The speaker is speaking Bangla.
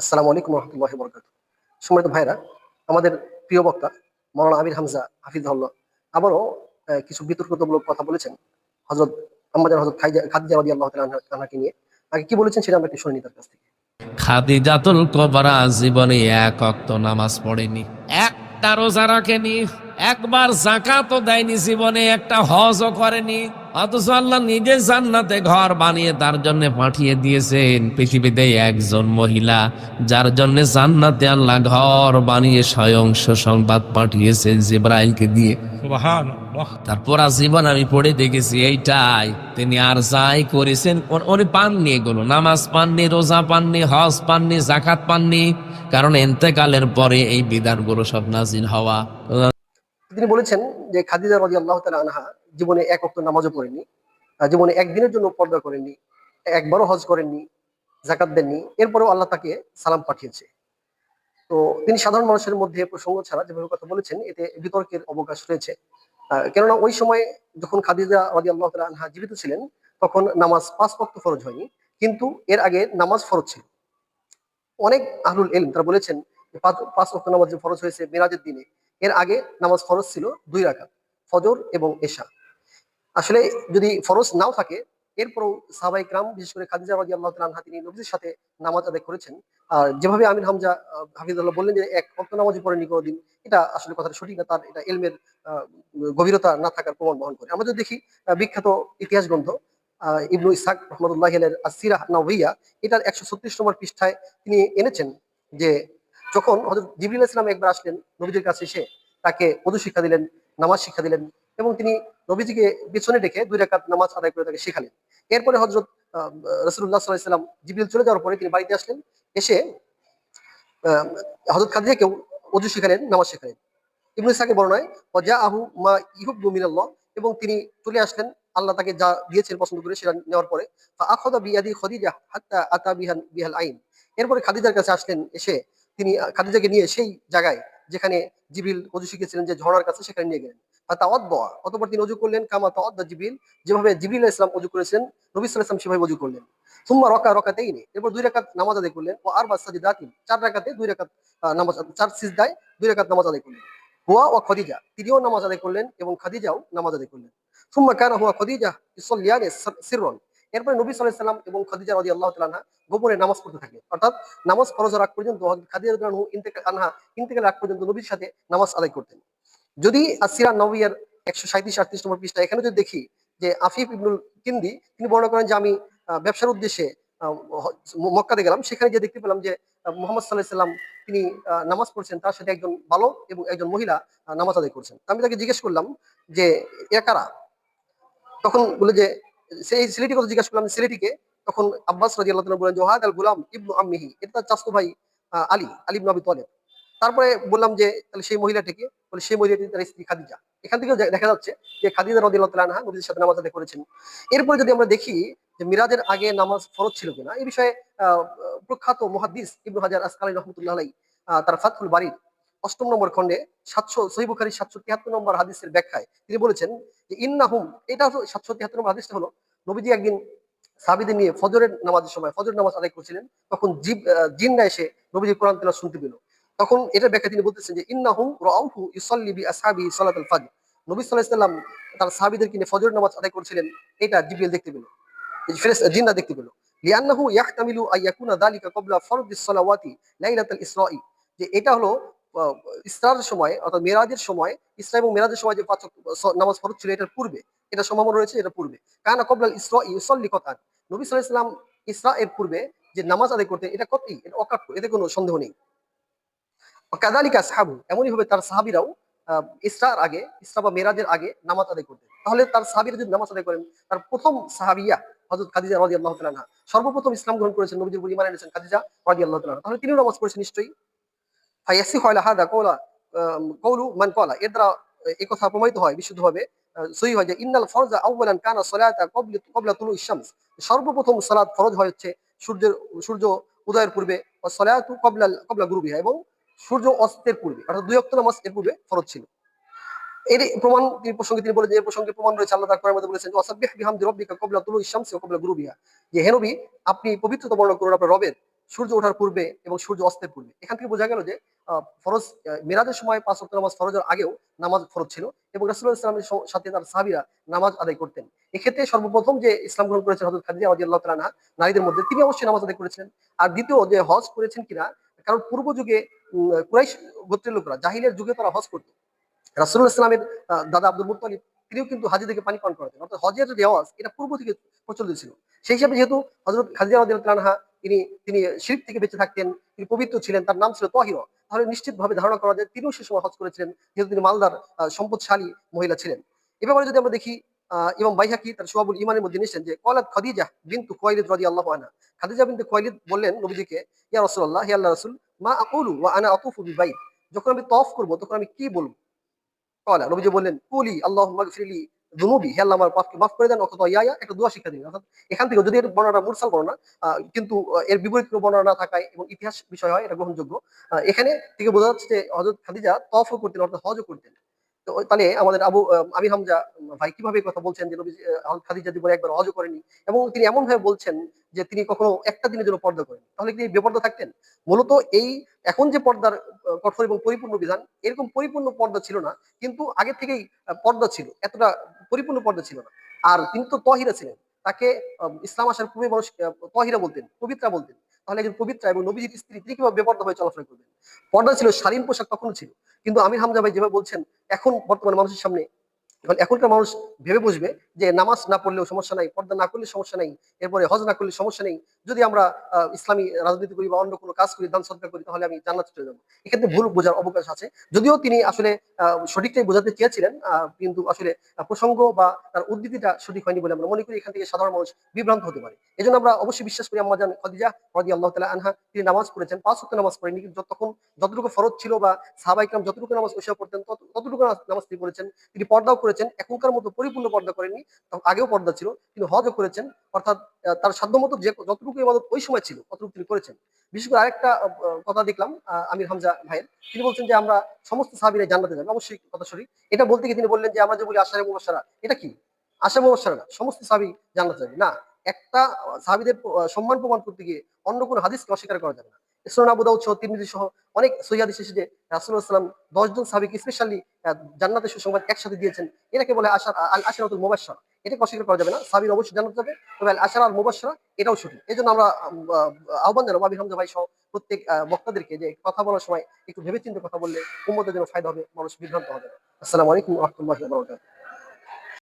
আসসালামু আলাইকুম রহমতুল্লাহ বরকাত সম্মানিত ভাইরা আমাদের প্রিয় বক্তা মৌলানা আমির হামজা হাফিজুল্লাহ আবারও কিছু বিতর্কতামূলক কথা বলেছেন হজরত আমাদের হজরত খাদিজা রাজি আল্লাহ তালাকে নিয়ে। আগে কি বলেছেন সেটা আমরা একটু শুনিনি তার কাছ থেকে। খাদিজাতুল কবরা জীবনে এক অক্ত নামাজ পড়েনি, একটা রোজা রাখেনি। একবার জাকাতও দেয়নি জীবনে একটা হজও করেনি। অথচ আল্লাহ নিজে জান্নাতে ঘর বানিয়ে তার জন্য পাঠিয়ে দিয়েছেন পৃথিবীতে একজন মহিলা যার জন্য জান্নাতে আল্লাহ ঘর বানিয়ে স্বয়ং সুসংবাদ পাঠিয়েছেন জিব্রাইলকে দিয়ে। তারপর জীবন আমি পড়ে দেখেছি এইটাই। তিনি আর যাই করেছেন উনি- উনি পাননি এগুলো। নামাজ পাননি রোজা পাননি হজ পাননি জাকাত পাননি। কারণ এন্তেকালের পরে এই বিধানগুলো সব নাজিল হওয়া। তিনি বলেছেন যে খাদিজা রাজি আল্লাহ তালা আনহা জীবনে এক অক্ত নামাজও পড়েননি আহ, জীবনে একদিনের জন্য পর্দা করেননি একবারও হজ করেননি জাকাত দেননি এরপরেও আল্লাহ তাকে সালাম পাঠিয়েছে। তো তিনি সাধারণ মানুষের মধ্যে প্রসঙ্গ ছাড়া যেভাবে কথা বলেছেন এতে বিতর্কের অবকাশ রয়েছে। কেননা ওই সময় যখন খাদিজা রাজি আল্লাহ তালা আনহা জীবিত ছিলেন তখন নামাজ পাঁচ ওয়াক্ত ফরজ হয়নি কিন্তু এর আগে নামাজ ফরজ ছিল। অনেক আহলুল এলম তারা বলেছেন পাঁচ ওয়াক্ত নামাজ যে ফরজ হয়েছে মেরাজের দিনে এর আগে নামাজ ফরজ ছিল দুই রাকাত, ফজর এবং এশা। আসলে যদি ফরজ নাও থাকে, এরপরও সাহাবাই ক্রাম, বিশেষ করে খাদিজা রাজি আল্লাহ তালহা তিনি নবীর সাথে নামাজ আদায় করেছেন। আর যেভাবে আমিন হামজা হাফিজুল্লাহ বললেন যে এক অক্ত নামাজই পড়েনি কোনোদিন, এটা আসলে কথাটা সঠিক না, তার এটা এলমের গভীরতা না থাকার প্রমাণ বহন করে। আমরা যদি দেখি বিখ্যাত ইতিহাস গ্রন্থ ইবনু ইসাক রহমতুল্লাহ আসিরা নওয়িয়া এটার একশো ছত্রিশ নম্বর পৃষ্ঠায় তিনি এনেছেন যে যখন হযরত জিবরিল ইসলাম একবার আসলেন নবীজির কাছে এসে তাকে অদু শিক্ষা দিলেন, নামাজ শিক্ষা দিলেন এবং তিনি নবীজিকে পেছনে ডেকে দুই রাকাত নামাজ আদায় করে তাকে শেখালেন। এরপরে হজরত রসুল্লাহ সাল্লাম জিবরিল চলে যাওয়ার পরে তিনি বাড়িতে আসলেন, এসে হজরত খাদিজাকেও অজু শিখালেন, নামাজ শেখালেন। ইবনু ইসাকের বর্ণনায় যা আহু মা ইহুব মিনাল্লাহ এবং তিনি চলে আসলেন, আল্লাহ তাকে যা দিয়েছেন পছন্দ করে সেটা নেওয়ার পরে আখদা বিয়াদি খদিজা হাত্তা আতা বিহান বিহাল আইন এরপরে খাদিজার কাছে আসলেন, এসে তিনি খাদিজাকে নিয়ে সেই জায়গায় যেখানে জিবিল অজু শিখেছিলেন যে ঝর্ণার কাছে সেখানে নিয়ে গেলেন। অতপর তিনি অজু করলেন, কামা তাওয়াদ্দা জিবিল যেভাবে জিবিল ইসলাম অজু করেছেন নবী ওয়াসাল্লাম সেভাবে অজু করলেন। সুম্মা রকা রকাতেই নেই এরপর দুই রাকাত নামাজ আদায় করলেন ও আর সাজিদাতিন, চার রাকাতে দুই রাকাত নামাজ, চার সিজদায় দুই রাকাত নামাজ আদায় করলেন। হুয়া ও খদিজা, তিনিও নামাজ আদায় করলেন এবং খাদিজাও নামাজ আদায় করলেন। সুম্মা কানা হুয়া খদিজা ইসল্লিয়ানে সিররন এরপরে নবী ওয়াসাল্লাম এবং খাদিজা রাদিয়াল্লাহু তাআলা আনহা গোপনে নামাজ পড়তে থাকলেন অর্থাৎ নামাজ ফরজের আগ পর্যন্ত খাদিজা ইন্তেকাল আনহা ইন্তেকালের আগ পর্যন্ত নবীর সাথে নামাজ আদায় করতেন। যদি আসিরা নবিয়ার একশো সাঁত্রিশ আটত্রিশ নম্বর পৃষ্ঠা, এখানে যদি দেখি যে আফিফ ইবনুল কিন্দি, তিনি বর্ণনা করেন যে আমি ব্যবসার উদ্দেশ্যে মক্কাতে গেলাম। সেখানে গিয়ে দেখতে পেলাম যে মোহাম্মদ সাল্লাহ সাল্লাম তিনি নামাজ পড়ছেন, তার সাথে একজন বালক এবং একজন মহিলা নামাজ আদায় করছেন। আমি তাকে জিজ্ঞেস করলাম যে, এ কারা? তখন বলে যে সেই ছেলেটি কথা জিজ্ঞাসা করলাম ছেলেটিকে তখন আব্বাস রাজি আল্লাহ বলেন যে ওহাদ আল গুলাম ইবনু আম্মিহি। এটা তার চাস্তু ভাই আলী আলী আবি তালেব। তারপরে বললাম যে, তাহলে সেই মহিলাটিকে, বলে সেই মহিলাটি তার স্ত্রী খাদিজা। এখান থেকেও দে- দেখা যাচ্ছে যে খাদিজা রদি আল্লাহ নবীর সাথে নামাজ আদায় করেছেন। এরপরে যদি আমরা দেখি যে মিরাজের আগে নামাজ ফরজ ছিল কিনা, এই বিষয়ে প্রখ্যাত মুহাদ্দিস ইবনু হাজার আসকালী রহমতুল্লাহ আলাই তার ফাতহুল বাড়ির অষ্টম নম্বর খণ্ডে সাতশো সহিবুখারি সাতশো তিয়াত্তর নম্বর হাদিসের ব্যাখ্যায় তিনি বলেছেন যে, ইন্নাহুম, এটা হলো সাতশো তিয়াত্তর নম্বর হাদিসটা হলো, নবীজি একদিন সাবিদের নিয়ে ফজরের নামাজের সময় ফজর নামাজ আদায় করছিলেন, তখন জিব জিনরা এসে নবীজি কোরআন তেলা শুনতে পেল। তখন এটা ব্যাখ্যা তিনি বলতেছেন যে, ইন্নাহুম রাউহু ইউসাল্লি বি আসহাবি সালাতুল ফজর। নবী সাল্লাল্লাহু আলাইহি তার সাহাবীদেরকে নিয়ে ফজর নামাজ আদায় করছিলেন, এটা জিবরিল দেখতে পেল। ফেরেশ দেখতে পেল। লিআন্নাহু ইয়াহতামিলু আন ইয়াকুনা যালিকা ক্বাবলা ফরদিস সালাওয়াতি লাইলাতুল ইসরাঈ। যে, এটা হলো ইসরার সময়, অর্থাৎ মেরাজের সময় ইসরা এবং মেরাজের সময় যে পাঁচ নামাজ ফরজ ছিল এটার পূর্বে, এটা সম্ভাবনা রয়েছে এটা পূর্বে। কানা কবলাল ইসরা, ইউসাল্লি কথান নবী আলাইহি সাল্লাম ইসরা এর পূর্বে যে নামাজ আদায় করতেন, এটা কতই? এটা অকাট্য, এতে কোনো সন্দেহ নেই। কাদালিকা সাহাবু এমনই ভাবে তার সাহাবিরাও ইসরার আগে, ইসরা বা মেরাজের আগে নামাজ আদায় করতেন। তাহলে তার সাহাবিরা যদি নামাজ আদায় করেন, তার প্রথম সাহাবিয়া হযরত খাদিজা রাদিয়াল্লাহু তাআলা আনহা, সর্বপ্রথম ইসলাম গ্রহণ করেছেন নবীজির উপর ঈমান এনেছেন খাদিজা তাআলা আনহা। তাহলে তিনিও নামাজ পড়েছেন নিশ্চয়ই। ফায়াসিহু আলা হাদা কওলা আম, কওলু মান কওলা। এর দ্বারা এই কথা প্রমাণিত হয় বিশুদ্ধভাবে হয় যে ইন্নাল কানা ক্বাবলা ক্বাবলা তুলু শামস। সর্বপ্রথম ফরজ হয় হচ্ছে সূর্যের সূর্য উদয়ের পূর্বে ও সালাতু ক্বাবলা ক্বাবলা গুরুবিহা এবং সূর্য অস্তের পূর্বে অর্থাৎ দুই নামাজ এর পূর্বে ফরজ ছিল। এর প্রমাণ তিনি প্রসঙ্গে তিনি প্রসঙ্গে প্রমাণ রয়েছে আল্লাহ মধ্যে বলেছেন রাব্বিকা ক্বাবলা তুলু ওয়া ক্বাবলা গুরুবিহা। যে হে আপনি পবিত্রতা বর্ণনা করুন আপনার রবের সূর্য ওঠার পূর্বে এবং সূর্য অস্তের পূর্বে। এখান থেকে বোঝা গেল যে ফরজ মেরাজের সময় পাঁচ ওয়াক্ত নামাজ ফরজের আগেও নামাজ ফরজ ছিল এবং রাসূলুল্লাহ ইসলামের সাথে তার সাহাবীরা নামাজ আদায় করতেন। এক্ষেত্রে সর্বপ্রথম যে ইসলাম গ্রহণ করেছেন হযরত খাদিজা তাআলা আনহা, নারীদের মধ্যে তিনি অবশ্যই নামাজ আদায় করেছিলেন। আর দ্বিতীয় যে হজ করেছেন কিনা, কারণ পূর্ব যুগে কুরাইশ গোত্রের লোকরা, জাহিলের যুগে তারা হজ করতো। রাসূলুল্লাহ ইসলামের দাদা আব্দুল মুত্তালিব, তিনিও কিন্তু হাজি থেকে পানি পান করাতেন। অর্থাৎ হজের রেওয়াজ, এটা পূর্ব থেকে প্রচলিত ছিল। সেই হিসাবে যেহেতু হযরত খাদিজা রাদিয়াল্লাহু আনহা, তিনি তিনি শিরক থেকে বেঁচে থাকতেন, তিনি পবিত্র ছিলেন, তার নাম ছিল তাহিরা। তাহলে নিশ্চিতভাবে ধারণা করা যায় তিনিও সে সময় হজ করেছিলেন, যেহেতু তিনি মালদার সম্পদশালী মহিলা ছিলেন। এ ব্যাপারে যদি আমরা দেখি ইমাম বাইহাকি তার সোয়াবুল ইমানের মধ্যে নিশ্চেন যে, কলাত খাদিজা বিনতু কুয়াইলিদ রাদিয়াল্লাহু আনহা। খাদিজা বিনতু কুয়াইলিদ বললেন নবীজিকে, ইয়া রাসূলুল্লাহ, হে আল্লাহ রাসূল, মা আকুলু ওয়া আনা আতুফু বিল বাইত। যখন আমি তফ করব, তখন আমি কি বলব? কলা, নবীজি বললেন, কুলি আল্লাহ গফিরলি দুনুবি হে আল্লাহ আমার পাপকে মাফ করে দেন, অথবা ইয়া একটা দোয়া শিক্ষা দিন। অর্থাৎ এখান থেকে যদি এর বর্ণনা মুরসাল বর্ণনা কিন্তু এর বিপরীত কোনো বর্ণনা থাকায় এবং ইতিহাস বিষয় হয়, এটা গ্রহণযোগ্য। এখানে থেকে বোঝা যাচ্ছে যে হজরত খাদিজা তফ করতেন, অর্থাৎ হজও করতেন। তাহলে আমাদের আবু হামজা ভাই কীভাবে কথা বলছেন যে নবী একবার করেনি? এবং তিনি এমন ভাবে বলছেন যে তিনি কখনো একটা দিনের জন্য পর্দা করেন। তাহলে কি বেপর্দা থাকতেন? মূলত এই এখন যে পর্দার কঠোর এবং পরিপূর্ণ বিধান, এরকম পরিপূর্ণ পর্দা ছিল না, কিন্তু আগে থেকেই পর্দা ছিল। এতটা পরিপূর্ণ পর্দা ছিল না। আর তিনি তো তহিরা ছিলেন। তাকে ইসলাম আসার পূর্বে মানুষ তহিরা বলতেন, পবিত্রা বলতেন। তাহলে একজন পবিত্র এবং নবীজির স্ত্রী, তিনি কীভাবে বেপর্দা হয়ে চলাফেরা করবেন? পর্দা ছিল, শালীন পোশাক তখন ছিল। কিন্তু আমির হামজা ভাই যেভাবে বলছেন, এখন বর্তমানে মানুষের সামনে, এখন এখনকার মানুষ ভেবে বুঝবে যে নামাজ না পড়লেও সমস্যা নাই, পর্দা না করলে সমস্যা নাই, এরপরে হজ না করলে সমস্যা নেই। যদি আমরা ইসলামী রাজনীতি করি বা অন্য কোনো কাজ করি, দান সদকা করি, তাহলে আমি জান্নাতে চলে যাব। এক্ষেত্রে ভুল বোঝার অবকাশ আছে। যদিও তিনি আসলে সঠিকটাই বোঝাতে চেয়েছিলেন কিন্তু আসলে প্রসঙ্গ বা তার উদ্ধৃতিটা সঠিক হয়নি বলে আমরা মনে করি। এখান থেকে সাধারণ মানুষ বিভ্রান্ত হতে পারে। এই আমরা অবশ্যই বিশ্বাস করি, আম্মা জান খদিজা রদি আল্লাহ তালা আনহা, তিনি নামাজ পড়েছেন। পাঁচ ওয়াক্ত নামাজ পড়েনি কিন্তু তখন যতটুকু ফরজ ছিল বা সাহাবাইকরাম যতটুকু নামাজ ওসা পড়তেন ততটুকু নামাজ তিনি পড়েছেন। তিনি পর্দাও করেছেন, এখনকার মতো পরিপূর্ণ পর্দা তখন আগেও পর্দা ছিল তিনি হজও করেছেন। অর্থাৎ তার সাধ্যমতো যে, যতটুকু ইবাদত ওই সময় ছিল ততটুকু তিনি করেছেন। বিশেষ করে আরেকটা কথা দেখলাম আমির হামজা ভাইয়ের। তিনি বলছেন যে আমরা সমস্ত সাহাবিরা জান্নাতে যাবে। অবশ্যই কথা সঠিক। এটা বলতে গিয়ে তিনি বললেন যে, আমরা যে বলি আশারে মুবাসারা এটা কি? আশা মুবাসারা না সমস্ত সাহাবি জান্নাতে যাবে। না, একটা সাহাবিদের সম্মান প্রমাণ করতে গিয়ে অন্য কোনো হাদিসকে অস্বীকার করা যাবে না। ইসলাম আবু সহ, তিরমিজি সহ অনেক সহিহাদিস এসেছে রাসূলুল্লাহ সাল্লাম দশজন সাহাবিকে স্পেশালি জান্নাতের সুসংবাদ একসাথে দিয়েছেন। এটাকে বলে আশার আল আশারাতুল মুবাশশারা। এটাকে অস্বীকার করা যাবে না। সাবির অবশ্যই জান্নাত যাবে তবে আল আশারা আল মুবাশশারা এটাও সঠিক। এই জন্য আমরা আহ, আহ্বান জানাব আবি হামজা ভাই সহ প্রত্যেক বক্তাদেরকে যে কথা বলার সময় একটু ভেবেচিন্তে কথা বললে উম্মতের জন্য ফায়দা হবে মানুষ বিভ্রান্ত হবে। আসসালামু আলাইকুম ওয়া রাহমাতুল্লাহি ওয়া বারাকাতুহু।